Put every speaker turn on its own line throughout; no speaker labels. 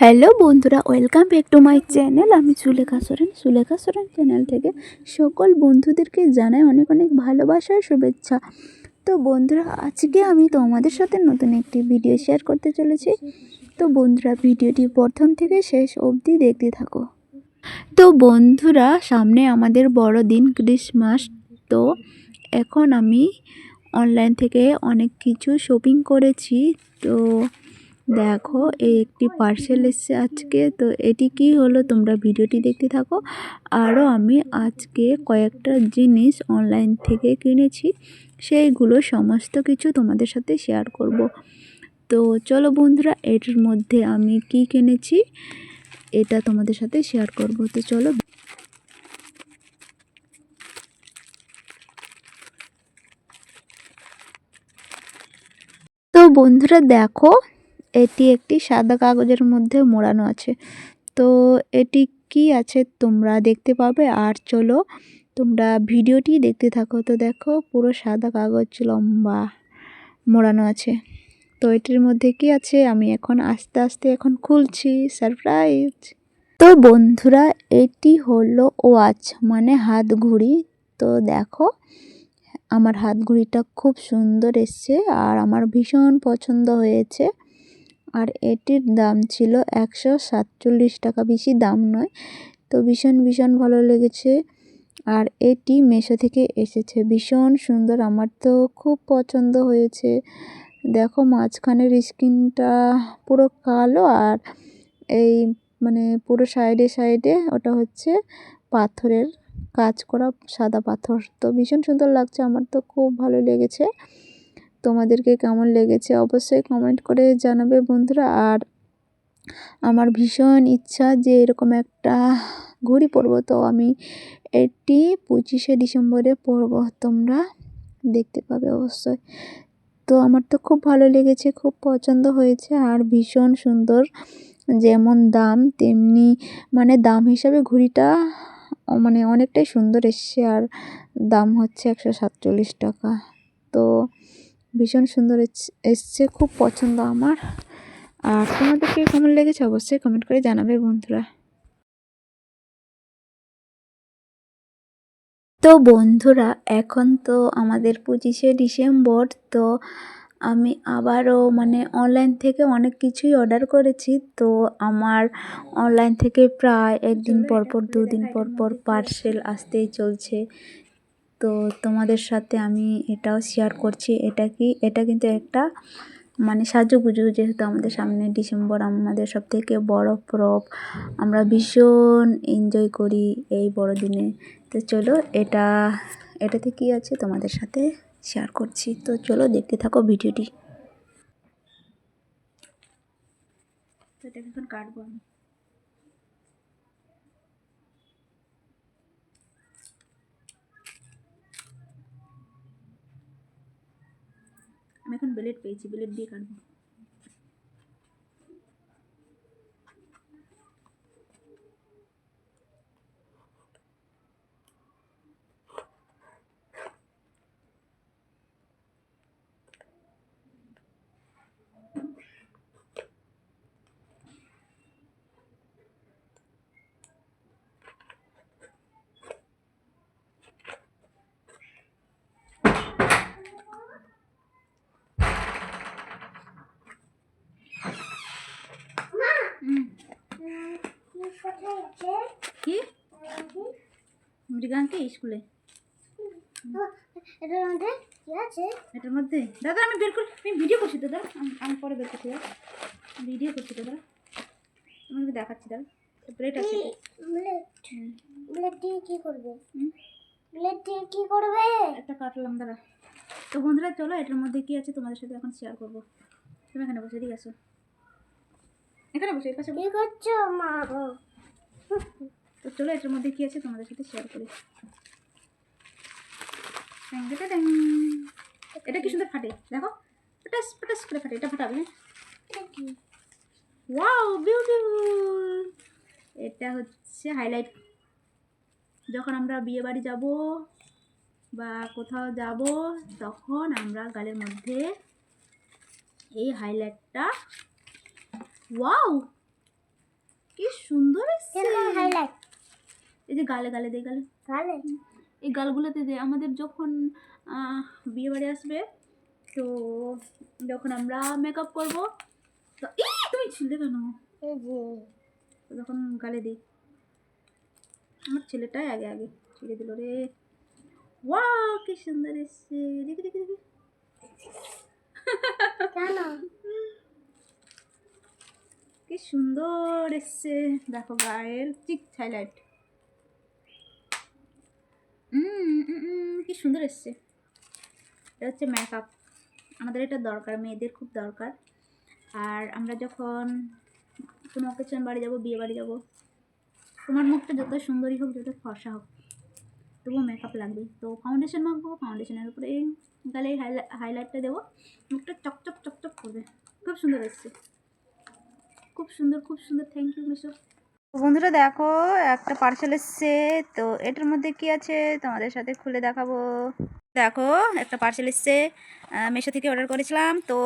Hello বন্ধুরা, welcome back to my channel. আমি Sulekha Soren. Sulekha Soren channel থেকে সকল বন্ধুদেরকে জানাই অনেক অনেক ভালোবাসার শুভেচ্ছা। তো বন্ধুরা, আজকে আমি তোমাদের সাথে নতুন একটি ভিডিও শেয়ার করতে চলেছি। তো বন্ধুরা, ভিডিওটি প্রথম থেকে শেষ অবধি দেখতে থাকো। তো বন্ধুরা, সামনে আমাদের বড়দিন ক্রিসমাস। তো এখন আমি অনলাইন থেকে অনেক কিছু শপিং করেছি। তো দেখো, এই একটি পার্সেল এসেছে আজকে। তো এটি কি হলো? তোমরা ভিডিওটি দেখতে থাকো। আরও আমি আজকে কয়েকটা জিনিস অনলাইন থেকে কিনেছি। সেইগুলো সমস্ত কিছু তোমাদের সাথে শেয়ার করব। তো চলো বন্ধুরা, এটার মধ্যে আমি কি কিনেছি, এটা তোমাদের সাথে শেয়ার করব। তো চলো তো বন্ধুরা, দেখো এটি একটি সাদা কাগজের মধ্যে মোড়ানো আছে। তো এটি কি আছে তোমরা দেখতে পাবে। আর চলো, তোমরা ভিডিওটি দেখতে থাকো। তো দেখো, পুরো সাদা কাগজ লম্বা মোড়ানো আছে। তো এটির মধ্যে কি আছে? আমি এখন আস্তে আস্তে এখন খুলছি। সারপ্রাইজ! তো বন্ধুরা, এটি হলো ওয়াচ মানে হাত ঘড়ি। তো দেখো, আমার হাত ঘড়িটা খুব সুন্দর এসছে আর আমার ভীষণ পছন্দ হয়েছে। আর এটির দাম ছিল একশো সাতচল্লিশ টাকা। বেশি দাম নয়, তো ভীষণ ভীষণ ভালো লেগেছে। আর এটি মেশো থেকে এসেছে। ভীষণ সুন্দর, আমার তো খুব পছন্দ হয়েছে। দেখো, মাঝখানের স্কিনটা পুরো কালো আর এই মানে পুরো সাইডে সাইডে ওটা হচ্ছে পাথরের কাজ করা সাদা পাথর। তো ভীষণ সুন্দর লাগছে, আমার তো খুব ভালো লেগেছে। তোমাদেরকে কেমন লেগেছে অবশ্যই কমেন্ট করে জানাবে বন্ধুরা। আর আমার ভীষণ ইচ্ছা যে এরকম একটা ঘড়ি পরবো। তো আমি এটি পঁচিশে ডিসেম্বরে পরবো, তোমরা দেখতে পাবে অবশ্যই। তো আমার তো খুব ভালো লেগেছে, খুব পছন্দ হয়েছে। আর ভীষণ সুন্দর যেমন দাম, তেমনি মানে দাম হিসাবে ঘুড়িটা মানে অনেকটাই সুন্দর এসছে। আর দাম হচ্ছে একশো সাতচল্লিশ টাকা। তো ভীষণ সুন্দর এসছে, খুব পছন্দ আমার। আর তোমাদেরকে কেমন লেগেছে অবশ্যই কমেন্ট করে জানাবে বন্ধুরা। তো বন্ধুরা, এখন তো আমাদের পঁচিশে ডিসেম্বর, তো আমি আবারও মানে অনলাইন থেকে অনেক কিছুই অর্ডার করেছি। তো আমার অনলাইন থেকে প্রায় একদিন পর পর দুদিন পর পর পার্সেল আসতেই চলছে। তো তোমাদের সাথে আমি এটাও শেয়ার করছি। এটা কি, এটা কিন্তু একটা মানে সাজুগুজু যেহেতু আমাদের সামনে ডিসেম্বর আমাদের সব থেকে বড় পরব। আমরা ভীষণ এনজয় করি এই বড়দিনে। তো চলো এটা, এটাতে কি আছে তোমাদের সাথে শেয়ার করছি। তো চলো দেখতে থাকো ভিডিওটি। তো এটা এখন কাটবো আমি। এখন ব্লেড পেয়েছি ব্লেড দিয়ে কাটবো কি? মৃগাঙ্কে স্কুলে।
এটার মধ্যে আছে?
এটার মধ্যে? দাদা আমি বের করি। আমি ভিডিও করছি দাদা। আমি আমি পরে বের করছি দাদা। ভিডিও করছি দাদা। তোমাকে দেখাচ্ছি দাদা। প্লেট আছে।
দিয়ে কি করবে? দিয়ে কি করবে?
একটা কাটলাম দাদা। তো বন্ধুরা চলো এটার মধ্যে কি আছে তোমাদের সাথে এখন শেয়ার করব। তুমি এখানে বসে ঠিক আছে? এখানে বসে এর পাশে।
করছ মা
চলো এটার মধ্যে কি আছে তোমাদের সাথে শেয়ার করি। এটা কি সুন্দর ফাটে দেখো। পটাস পটাস করে ফাটে এটা ফাটাবে হ্যাঁ। ওয়াও বিউটিফুল এটা হচ্ছে হাইলাইট যখন আমরা বিয়ে বাড়ি যাব বা কোথাও যাব তখন আমরা গালের মধ্যে এই হাইলাইটটা ওয়াও
কি সুন্দর
হাইলাইট
এই যে গালে গালে দে গালে।
ভালো
এই গালগুলোতে দে। আমাদের যখন বিয়ে বাড়ি আসবে তো যখন আমরা মেকআপ করব তো এই তুমি ছিলে কেন?
এই যে।
তো তখন গালে দিই আমার ছেলেটাই আগে আগে ছেড়ে দিল রে। ওয়া কি সুন্দর এসছে। দেখি দেখি দেখি।
কেন?
কি সুন্দর এসছে। দেখো গায়ের চিক হাইলাইট কি সুন্দর এসছে। এটা হচ্ছে মেকআপ আমাদের এটা দরকার, মেয়েদের খুব দরকার। আর আমরা যখন কোনো অকেশন বাড়ি যাব, বিয়ে বাড়ি যাব, তোমার মুখটা যত সুন্দরই হোক, যত ফর্সা হোক, তবুও মেকআপ লাগবে। তো ফাউন্ডেশন মাখবো ফাউন্ডেশনের উপরে গালে হাইলাইটটা দেবো। মুখটা চকচক চকচক করবে। খুব সুন্দর এসছে। খুব সুন্দর খুব সুন্দর। Thank you Meesho. বন্ধুরা দেখো, একটা পার্সেল এসছে। তো এটার মধ্যে কি আছে? তোমাদের সাথে খুলে দেখাবো। দেখো, একটা পার্সেল এসছে। মেশো থেকে অর্ডার করেছিলাম। তো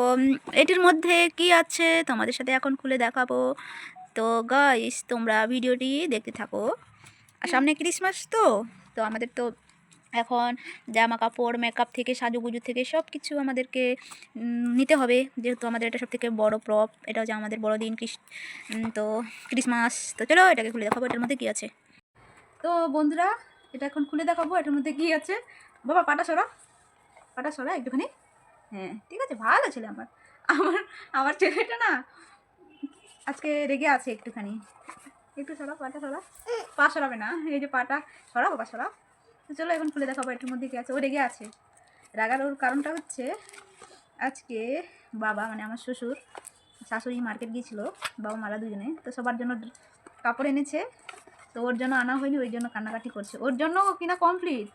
এটির মধ্যে কি আছে? তোমাদের সাথে এখন খুলে দেখাবো। তো গাইস তোমরা ভিডিওটি দেখতে থাকো। আর সামনে ক্রিসমাস তো? তো আমাদের তো এখন জামা কাপড় মেকআপ থেকে সাজুগুজু থেকে সব কিছু আমাদেরকে নিতে হবে। যেহেতু আমাদের এটা সব থেকে বড়ো প্রপ এটা হচ্ছে আমাদের বড়দিন, ক্রিস তো ক্রিসমাস। তো চলো এটাকে খুলে দেখাবো, এটার মধ্যে কী আছে? তো বন্ধুরা, এটা এখন খুলে দেখাবো, এটার মধ্যে কী আছে? বাবা, পাটা সরা পাটা সরা একটুখানি। হ্যাঁ ঠিক আছে, ভালো ছেলে আমার। আমার আমার ছেলেটা না আজকে রেগে আছে একটুখানি। একটু সরা পাটা সরা পা সরাবে না, এই যে পাটা। সরা বাবা সরা তো চলো এখন খুলে দেখাবো এটার মধ্যে কী আছে ও রেগে আছে। রাগার ওর কারণটা হচ্ছে, আজকে বাবা মানে আমার শ্বশুর, শাশুড়ি মার্কেট গিয়েছিল, বাবা মারা দুজনে, তো সবার জন্য কাপড় এনেছে, তো ওর জন্য আনা হয়নি, ওই জন্য কান্নাকাটি করছে। ওর জন্য কিনা কমপ্লিট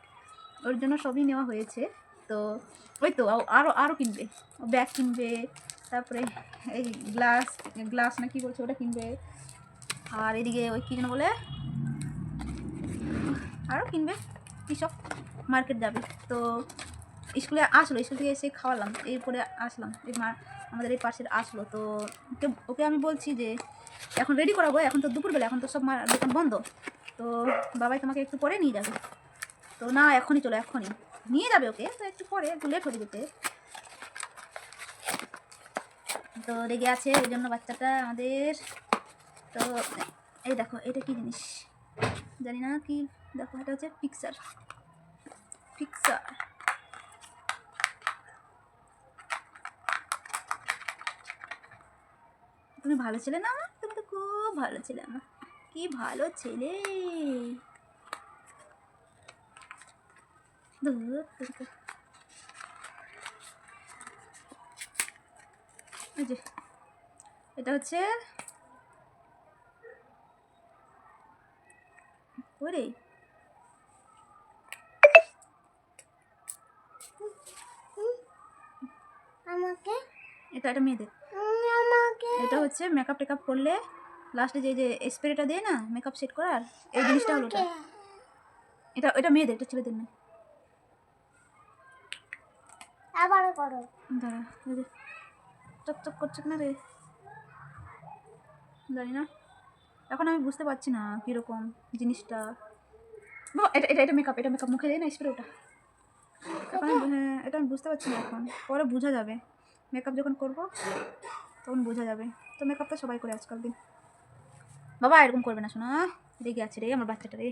ওর জন্য সবই নেওয়া হয়েছে, তো ওই তো আরও আরও কিনবে। ব্যাগ কিনবে, তারপরে এই গ্লাস গ্লাস না কী বলছে ওটা কিনবে, আর এদিকে ওই কী যেন বলে আরও কিনবে। কী সব মার্কেট যাবে। তো স্কুলে আসলো, স্কুল থেকে এসে খাওয়ালাম, এরপরে আসলাম। এই মা, আমাদের এই পাশের আসলো। তো ওকে আমি বলছি যে, এখন রেডি করাবো, এখন তো দুপুরবেলা, এখন তো সব দোকান বন্ধ। তো বাবাই তোমাকে একটু পরে নিয়ে যাবে। তো না, এখনই চলো, এখনই। নিয়ে যাবে ওকে, তো একটু পরে, একটু লেট হয়ে যেতে। তো রেগে আছে, ওই জন্য বাচ্চাটা আমাদের, তো এই দেখো, এটা কি জিনিস? জানি না কি, দেখো, এটা হচ্ছে পিকচার পিকচার তুমি ভালো ছেলে না তুমি তো খুব ভালো ছেলে আমার কি ভালো ছেলে। এটা হচ্ছে ওরে
আমাকে?
এটা এটা মেয়েদের
আমাকে?
এটা হচ্ছে মেকআপ টেকআপ করলে লাস্টে যে যে স্প্রেটা দেয় না মেকআপ সেট করার এই জিনিসটা হলো এটা এটা মেয়েদের এটা ছেলেদের না।
আবারও করো।
দাঁড়া চকচক করছে না রে? জানি না। এখন আমি বুঝতে পারছি না কীরকম জিনিসটা। এটা এটা এটা মেকআপ এটা মেকআপ মুখে দেয় না স্প্রে ওটা। এখন হ্যাঁ এটা আমি বুঝতে পারছি না এখন। পরে বোঝা যাবে। মেকআপ যখন করব, তখন বোঝা যাবে। তো মেকআপটা সবাই করে আজকাল দিন। বাবা, এরকম করবে না শোনা রেগে আছে রে আমার বাচ্চাটা রে।